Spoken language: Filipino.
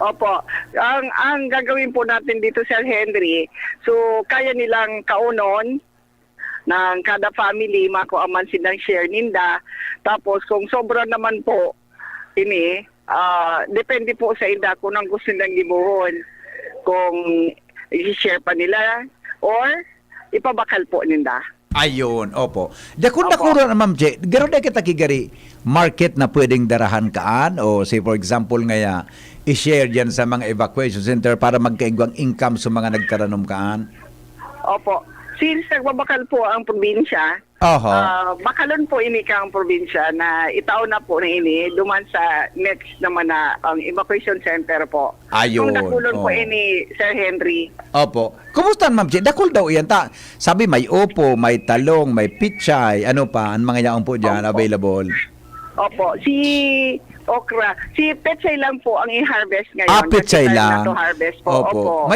Opo. Ang ang gagawin po natin dito Sir Henry, so kaya nilang kaunon ng kada family makuaman silang share ninda. Tapos kung sobra naman po ini, ah, depende po sa ida kung ang gusto nilang gibuhon. Kung i-share pa nila or ipabakal po ninda. Ayun, opo. Dakon Opo. na ma'am J, garo na kita kigari market na pwedeng darahan kaan o say for example ngaya i-share diyan sa mga evacuation center para magkaigwang income sa mga nagkaranom kaan. Opo. Since nagbabakal po ang probinsya, Oho. ah, bakalon po ini kang probinsya na itaw na po na ini duman sa next naman na ang evacuation center po. Ayun, Kung nakulon po oh. ini Sir Henry. Opo. Kumusta ma'am J? Dakol daw yan ta. Sabi may opo, may talong, may pichay, ano pa, ang mga yaong po diyan Opo. available. Opo, si okra, si petsay lang po ang i-harvest ngayon. Ah, Kasi petsay time na lang. to harvest po. Opo. Opo. May